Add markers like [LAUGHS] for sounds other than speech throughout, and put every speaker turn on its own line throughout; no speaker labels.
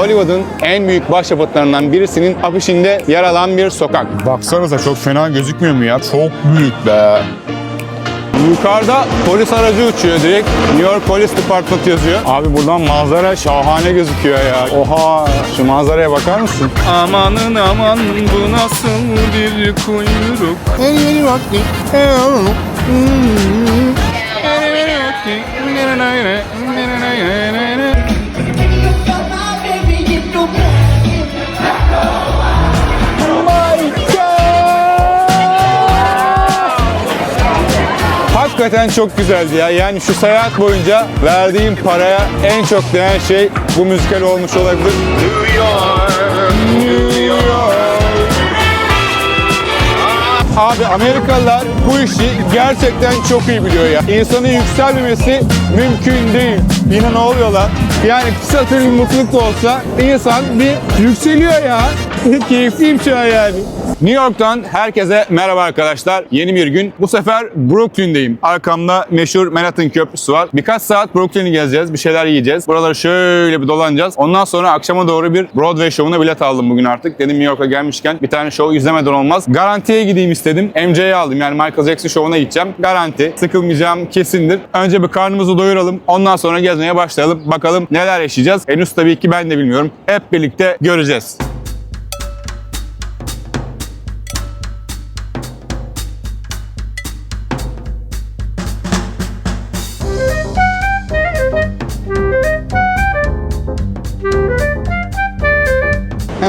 Hollywood'un en büyük başyapıtlarından birisinin afişinde yer alan bir sokak. Baksanıza çok fena gözükmüyor mu ya? Çok büyük be. Yukarıda polis aracı uçuyor direkt. New York Police Department yazıyor. Abi buradan manzara şahane gözüküyor ya. Oha şu manzaraya bakar mısın? Amanın aman bu nasıl bir kuyruk. Hakikaten çok güzeldi ya. Yani şu seyahat boyunca verdiğim paraya en çok değen şey bu müzikal olmuş olabilir. New York, New York. Abi Amerikalılar bu işi gerçekten çok iyi biliyor ya. İnsanın yükselmemesi mümkün değil. Yine ne oluyor lan? Yani kısa bir mutluluk da olsa insan bir yükseliyor ya. [LAUGHS] Keyifliyim şu an yani. New York'tan herkese merhaba arkadaşlar. Yeni bir gün. Bu sefer Brooklyn'deyim. Arkamda meşhur Manhattan Köprüsü var. Birkaç saat Brooklyn'i gezeceğiz. Bir şeyler yiyeceğiz. Buraları şöyle bir dolanacağız. Ondan sonra akşama doğru bir Broadway şovuna bilet aldım bugün artık. Dedim New York'a gelmişken bir tane show izlemeden olmaz. Garantiye gideyim istedim. MJ'yi aldım. Yani Michael Jackson şovuna gideceğim. Garanti. Sıkılmayacağım kesindir. Önce bir karnımızı doyuralım. Ondan sonra gezmeye başlayalım. Bakalım neler yaşayacağız. Henüz tabii ki ben de bilmiyorum. Hep birlikte göreceğiz.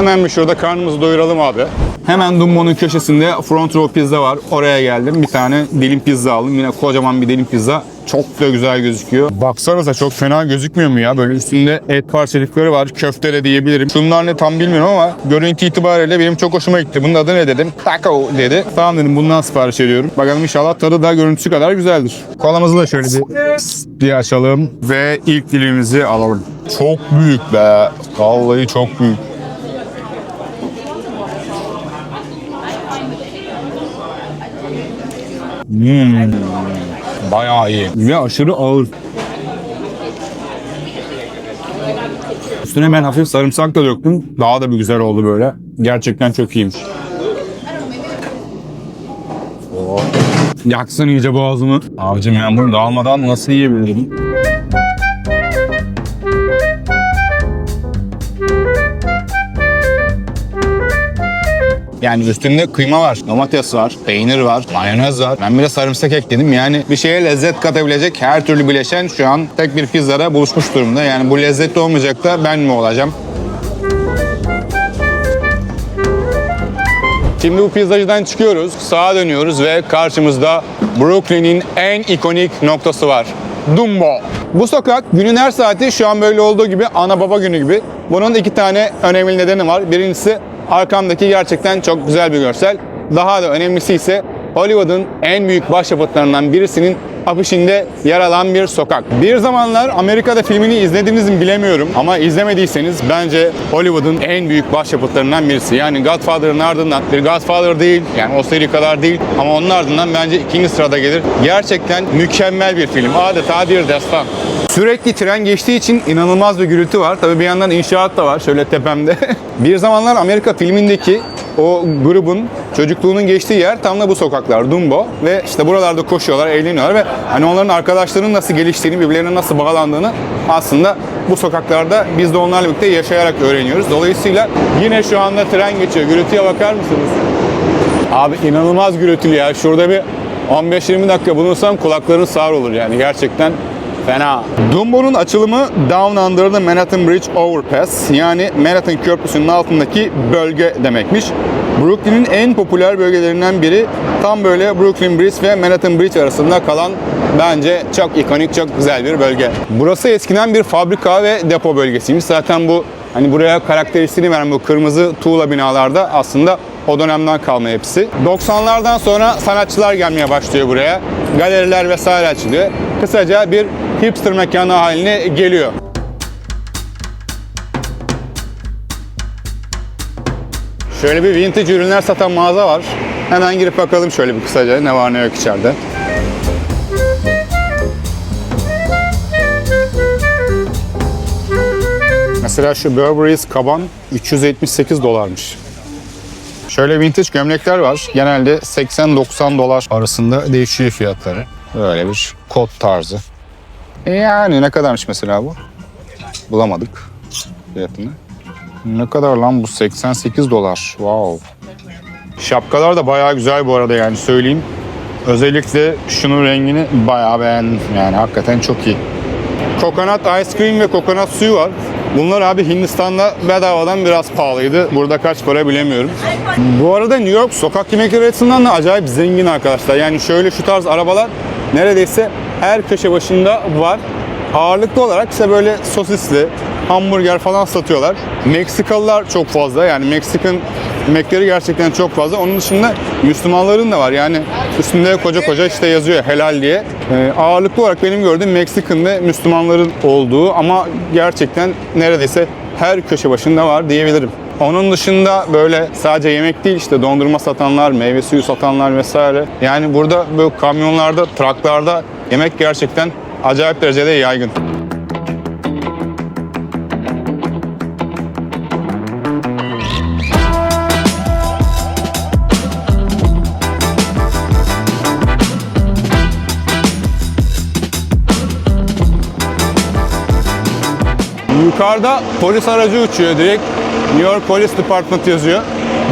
Hemen bir şurada karnımızı doyuralım abi. Hemen Dumbo'nun köşesinde front row pizza var. Oraya geldim. Bir tane dilim pizza aldım. Yine kocaman bir dilim pizza. Çok da güzel gözüküyor. Baksanıza çok fena gözükmüyor mu ya? Böyle üstünde et parçalıkları var. Köfte de diyebilirim. Şunlar ne tam bilmiyorum ama görüntü itibariyle benim çok hoşuma gitti. Bunun adı ne dedim? Taco dedi. Tamam dedim bundan sipariş ediyorum. Bakalım inşallah tadı da görüntüsü kadar güzeldir. Kolamızı da şöyle bir diye açalım. Ve ilk dilimimizi alalım. Çok büyük be. Vallahi çok büyük. Hmm. Bayağı iyi. Ve aşırı ağır. Üstüne ben hafif sarımsak da döktüm. Daha da bir güzel oldu böyle. Gerçekten çok iyiymiş. Oh. Yaksın iyice boğazımı. Abicim ben bunu dağılmadan nasıl yiyebilirim? Yani üstünde kıyma var, domates var, peynir var, mayonez var. Ben bir de sarımsak ekledim. Yani bir şeye lezzet katabilecek her türlü bileşen şu an tek bir pizzada buluşmuş durumda. Yani bu lezzetli olmayacak da ben mi olacağım? Şimdi bu pizzacıdan çıkıyoruz, sağa dönüyoruz ve karşımızda Brooklyn'in en ikonik noktası var. Dumbo. Bu sokak günün her saati şu an böyle olduğu gibi ana baba günü gibi. Bunun iki tane önemli nedeni var. Birincisi arkamdaki gerçekten çok güzel bir görsel. Daha da önemlisi ise Hollywood'un en büyük başyapıtlarından birisinin afişinde yer alan bir sokak. Bir zamanlar Amerika'da filmini izlediniz mi bilemiyorum ama izlemediyseniz bence Hollywood'un en büyük başyapıtlarından birisi. Yani Godfather'ın ardından bir Godfather değil yani o seri kadar değil ama onun ardından bence ikinci sırada gelir. Gerçekten mükemmel bir film. Adeta bir destan. Sürekli tren geçtiği için inanılmaz bir gürültü var. Tabii bir yandan inşaat da var şöyle tepemde. [LAUGHS] bir zamanlar Amerika filmindeki o grubun çocukluğunun geçtiği yer tam da bu sokaklar Dumbo ve işte buralarda koşuyorlar, eğleniyorlar ve hani onların arkadaşlarının nasıl geliştiğini, birbirlerine nasıl bağlandığını aslında bu sokaklarda biz de onlarla birlikte yaşayarak öğreniyoruz. Dolayısıyla yine şu anda tren geçiyor. Gürültüye bakar mısınız? Abi inanılmaz gürültülü ya. Şurada bir 15-20 dakika bulunsam kulakların sağır olur yani gerçekten fena. Dumbo'nun açılımı Down Under'da Manhattan Bridge Overpass yani Manhattan Köprüsü'nün altındaki bölge demekmiş. Brooklyn'in en popüler bölgelerinden biri tam böyle Brooklyn Bridge ve Manhattan Bridge arasında kalan bence çok ikonik, çok güzel bir bölge. Burası eskiden bir fabrika ve depo bölgesiymiş. Zaten bu hani buraya karakteristiğini veren bu kırmızı tuğla binalarda aslında o dönemden kalma hepsi. 90'lardan sonra sanatçılar gelmeye başlıyor buraya. Galeriler vesaire açılıyor. Kısaca bir hipster mekanı haline geliyor. Şöyle bir vintage ürünler satan mağaza var. Hemen girip bakalım şöyle bir kısaca ne var ne yok içeride. Mesela şu Burberry's kaban 378 dolarmış. Şöyle vintage gömlekler var. Genelde 80-90 dolar arasında değişiyor fiyatları. Böyle bir kot tarzı. E Yani ne kadarmış mesela bu? Bulamadık fiyatını. Ne kadar lan bu? 88 dolar. Wow. Şapkalar da bayağı güzel bu arada yani söyleyeyim. Özellikle şunun rengini bayağı beğendim. Yani hakikaten çok iyi. Kokonat ice cream ve kokonat suyu var. Bunlar abi Hindistan'da bedavadan biraz pahalıydı. Burada kaç para bilemiyorum. Bu arada New York sokak yemekleri açısından da acayip zengin arkadaşlar. Yani şöyle şu tarz arabalar neredeyse her köşe başında var. Ağırlıklı olarak ise böyle sosisli, hamburger falan satıyorlar. Meksikalılar çok fazla yani Meksikan yemekleri gerçekten çok fazla. Onun dışında Müslümanların da var yani üstünde koca koca işte yazıyor helal diye. Ee, ağırlıklı olarak benim gördüğüm Meksikan ve Müslümanların olduğu ama gerçekten neredeyse her köşe başında var diyebilirim. Onun dışında böyle sadece yemek değil işte dondurma satanlar, meyve suyu satanlar vesaire. Yani burada böyle kamyonlarda, traklarda yemek gerçekten acayip derecede yaygın. Yukarıda polis aracı uçuyor direkt. New York Police Department yazıyor.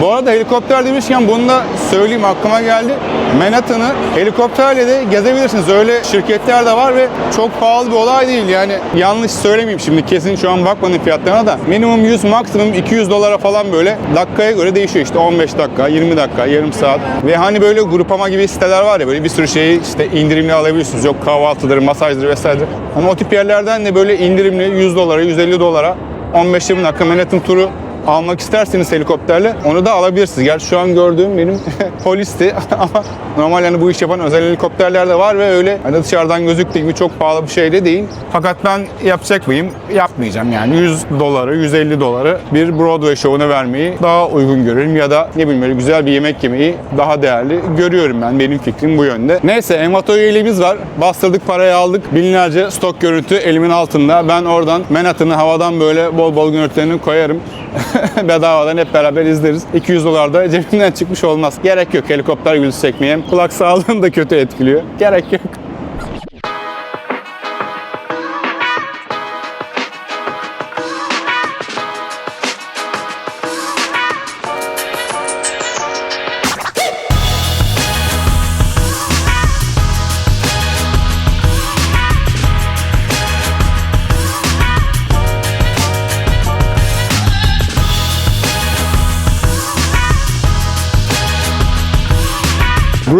Bu arada helikopter demişken bunu da söyleyeyim aklıma geldi. Manhattan'ı helikopterle de gezebilirsiniz. Öyle şirketler de var ve çok pahalı bir olay değil. Yani yanlış söylemeyeyim şimdi kesin şu an bakmadım fiyatlarına da. Minimum 100 maksimum 200 dolara falan böyle dakikaya göre değişiyor işte 15 dakika, 20 dakika, yarım saat. Ve hani böyle grupama gibi siteler var ya böyle bir sürü şeyi işte indirimli alabiliyorsunuz. Yok kahvaltıdır, masajdır vesaire. Ama o tip yerlerden de böyle indirimli 100 dolara, 150 dolara 15-20 dakika Manhattan turu almak isterseniz helikopterle onu da alabilirsiniz. Gerçi şu an gördüğüm benim [LAUGHS] polisti [LAUGHS] ama normal yani bu iş yapan özel helikopterler de var ve öyle hani dışarıdan gözüktüğü gibi çok pahalı bir şey de değil. Fakat ben yapacak mıyım? Yapmayacağım yani 100 doları, 150 doları bir Broadway şovuna vermeyi daha uygun görüyorum ya da ne bileyim böyle güzel bir yemek yemeyi daha değerli görüyorum ben. Benim fikrim bu yönde. Neyse Envato üyeliğimiz var. Bastırdık parayı aldık. Binlerce stok görüntü elimin altında. Ben oradan Manhattan'ı havadan böyle bol bol görüntülerini koyarım. [LAUGHS] [LAUGHS] Bedavadan hep beraber izleriz. 200 dolar da cebimden çıkmış olmaz. Gerek yok helikopter gülüsü çekmeye. Kulak sağlığını da kötü etkiliyor. Gerek yok.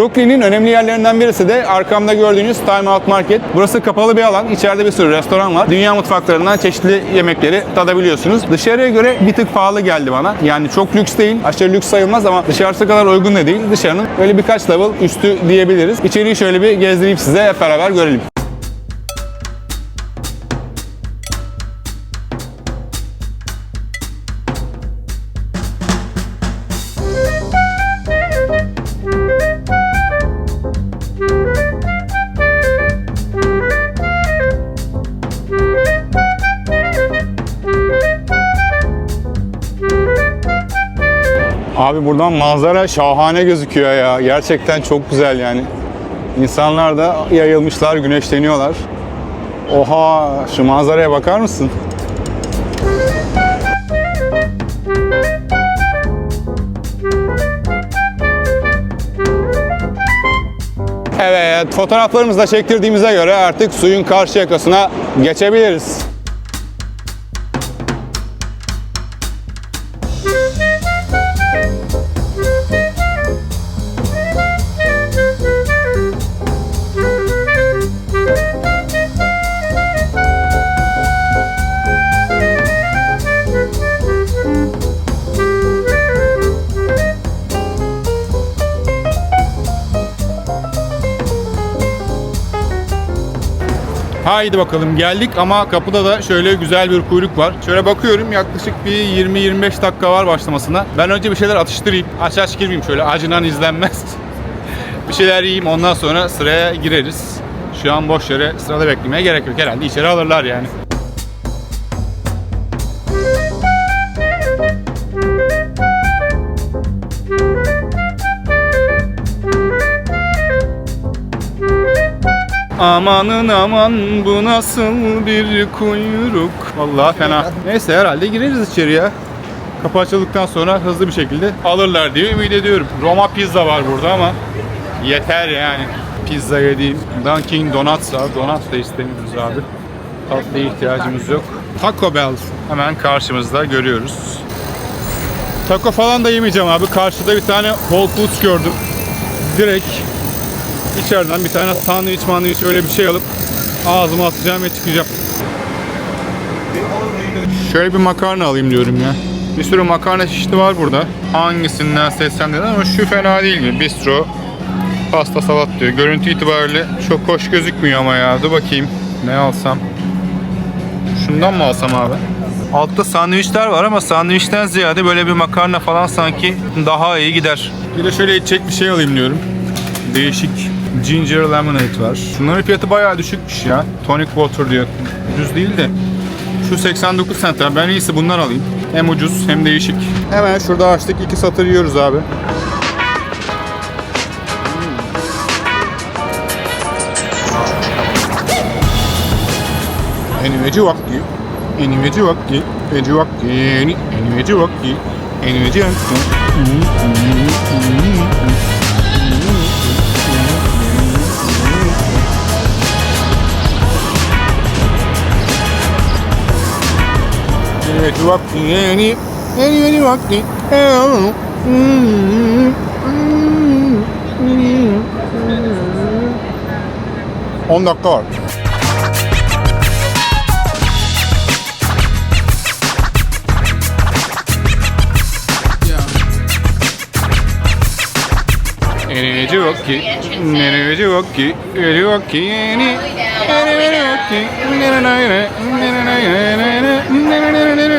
Brooklyn'in önemli yerlerinden birisi de arkamda gördüğünüz Time Out Market. Burası kapalı bir alan. İçeride bir sürü restoran var. Dünya mutfaklarından çeşitli yemekleri tadabiliyorsunuz. Dışarıya göre bir tık pahalı geldi bana. Yani çok lüks değil. Aşırı lüks sayılmaz ama dışarısı kadar uygun da değil. Dışarının böyle birkaç level üstü diyebiliriz. İçeriği şöyle bir gezdireyim size hep beraber görelim. Abi buradan manzara şahane gözüküyor ya. Gerçekten çok güzel yani. İnsanlar da yayılmışlar, güneşleniyorlar. Oha şu manzaraya bakar mısın? Evet, fotoğraflarımızı da çektirdiğimize göre artık suyun karşı yakasına geçebiliriz. Haydi bakalım geldik ama kapıda da şöyle güzel bir kuyruk var. Şöyle bakıyorum yaklaşık bir 20-25 dakika var başlamasına. Ben önce bir şeyler atıştırayım. Aç aç girmeyeyim şöyle acınan izlenmez. [LAUGHS] bir şeyler yiyeyim ondan sonra sıraya gireriz. Şu an boş yere sırada beklemeye gerek yok herhalde içeri alırlar yani. Amanın aman bu nasıl bir kuyruk. Vallahi fena. Neyse herhalde gireriz içeri ya. Kapı açıldıktan sonra hızlı bir şekilde alırlar diye ümit ediyorum. Roma pizza var burada ama yeter yani. Pizza yediğim Dunkin Donuts var. Donuts da istemiyoruz abi. Tatlıya ihtiyacımız yok. Taco Bell hemen karşımızda görüyoruz. Taco falan da yemeyeceğim abi. Karşıda bir tane Whole Foods gördüm. Direkt içeriden bir tane sandviç mandviç öyle bir şey alıp ağzıma atacağım ve çıkacağım. Şöyle bir makarna alayım diyorum ya. Bir sürü makarna çeşidi var burada. Hangisinden seçsem dedim ama şu fena değil mi? Bistro, pasta salat diyor. Görüntü itibariyle çok hoş gözükmüyor ama ya. Dur bakayım ne alsam. Şundan mı alsam abi? Altta sandviçler var ama sandviçten ziyade böyle bir makarna falan sanki daha iyi gider. Bir de şöyle içecek bir şey alayım diyorum. Değişik ginger lemonade var. Şunların fiyatı bayağı düşükmüş ya. Tonic water diyor. Ucuz değil de. Şu 89 cent. Ben iyisi bundan alayım. Hem ucuz hem değişik. Hemen şurada açtık. iki satır yiyoruz abi. Eniveci vakti. Eniveci vakti. Eniveci vakti. Eni- Eniveci vakti. Eniveci vakti. Eniveci vakti. えー、ワキエリ、エリエリワキ、えー、うん、うん、うん、うん、うん、On the car. Energy Rocky, Energy Rocky, Energy Rocky, Energy Rocky, Energy Rocky, Energy Rocky, Energy Rocky, Energy Rocky,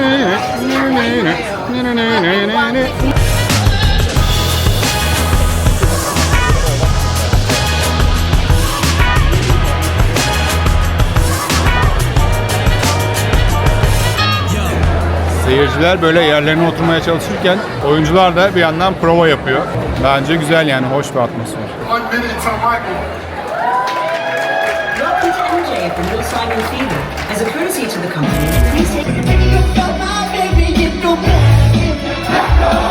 Seyirciler böyle yerlerine oturmaya çalışırken oyuncular da bir yandan prova yapıyor. Bence güzel yani hoş bir atmosfer.
As a courtesy to the company,
Ne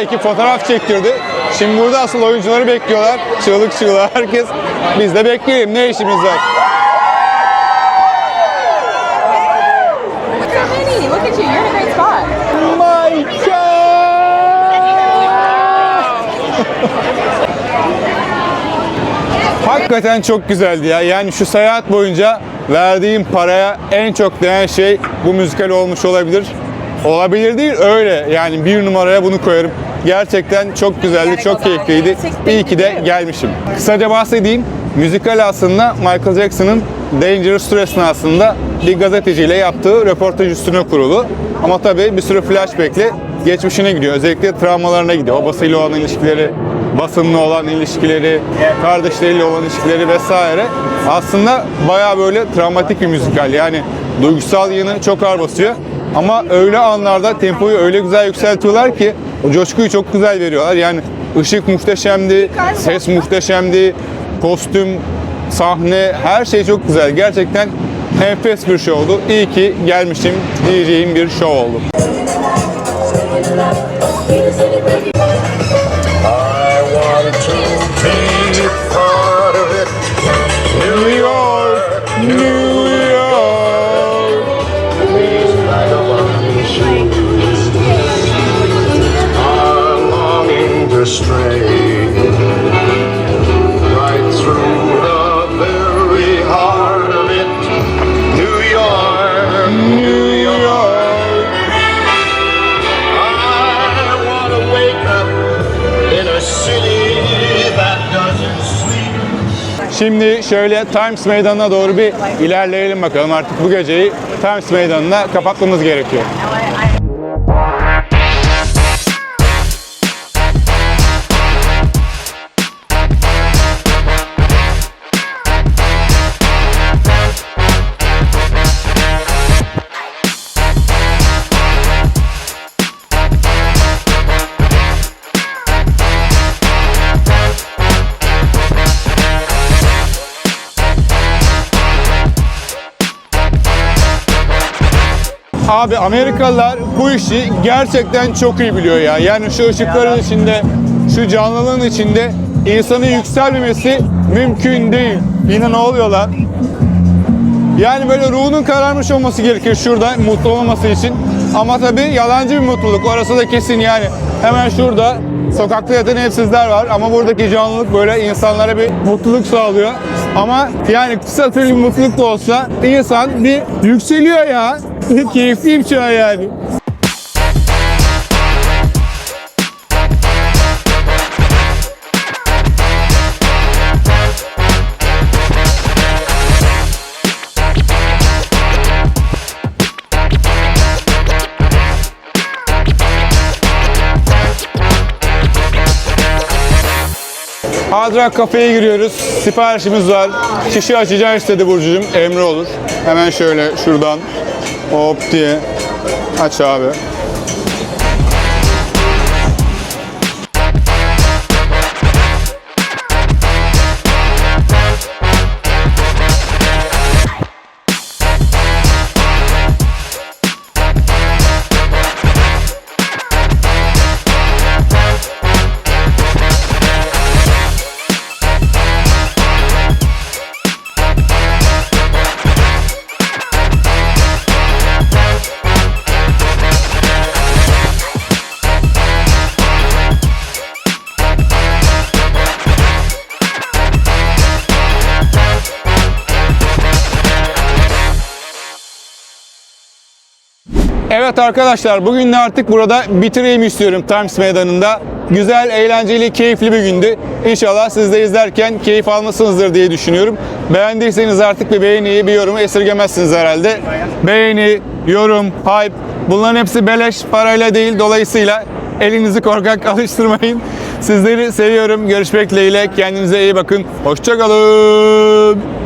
ekip fotoğraf çektirdi. Şimdi burada asıl oyuncuları bekliyorlar. Çığlık çığlığa herkes. Biz de bekleyelim. Ne işimiz var? Hakikaten çok güzeldi ya. Yani şu seyahat boyunca verdiğim paraya en çok değen şey bu müzikal olmuş olabilir. Olabilir değil öyle. Yani bir numaraya bunu koyarım. Gerçekten çok güzeldi, çok keyifliydi. İyi ki de gelmişim. Kısaca bahsedeyim. Müzikal aslında Michael Jackson'ın Dangerous Tour esnasında bir gazeteciyle yaptığı röportaj üstüne kurulu. Ama tabii bir sürü flashback'le geçmişine gidiyor. Özellikle travmalarına gidiyor. Babasıyla olan ilişkileri, basınla olan ilişkileri, kardeşleriyle olan ilişkileri vesaire. Aslında bayağı böyle travmatik bir müzikal. Yani duygusal yanı çok ağır basıyor. Ama öyle anlarda tempoyu öyle güzel yükseltiyorlar ki o coşkuyu çok güzel veriyorlar. Yani ışık muhteşemdi, ses muhteşemdi, kostüm, sahne her şey çok güzel. Gerçekten enfes bir show oldu. İyi ki gelmişim diyeceğim bir show oldu. Şöyle Times Meydanı'na doğru bir ilerleyelim bakalım. Artık bu geceyi Times Meydanı'na kapatmamız gerekiyor. Abi Amerikalılar bu işi gerçekten çok iyi biliyor ya. Yani şu ışıkların içinde, şu canlılığın içinde insanın yükselmemesi mümkün değil. Yine ne oluyor lan? Yani böyle ruhunun kararmış olması gerekir şurada mutlu olması için. Ama tabii yalancı bir mutluluk. Orası da kesin yani. Hemen şurada sokakta yatan evsizler var ama buradaki canlılık böyle insanlara bir mutluluk sağlıyor. Ama yani kısa süreli bir mutluluk da olsa insan bir yükseliyor ya. [LAUGHS] Keyifliyim şu an yani. Hard Rock Cafe'ye giriyoruz. Siparişimiz var. Kişi açacağım istedi Burcu'cum. Emre olur. Hemen şöyle şuradan hop diye aç abi. Evet arkadaşlar bugün de artık burada bitireyim istiyorum Times Meydanı'nda. Güzel, eğlenceli, keyifli bir gündü. İnşallah siz de izlerken keyif almışsınızdır diye düşünüyorum. Beğendiyseniz artık bir beğeniyi, bir yorumu esirgemezsiniz herhalde. Beğeni, yorum, hype bunların hepsi beleş, parayla değil. Dolayısıyla elinizi korkak [LAUGHS] alıştırmayın. Sizleri seviyorum. Görüşmek dileğiyle. Kendinize iyi bakın. Hoşçakalın.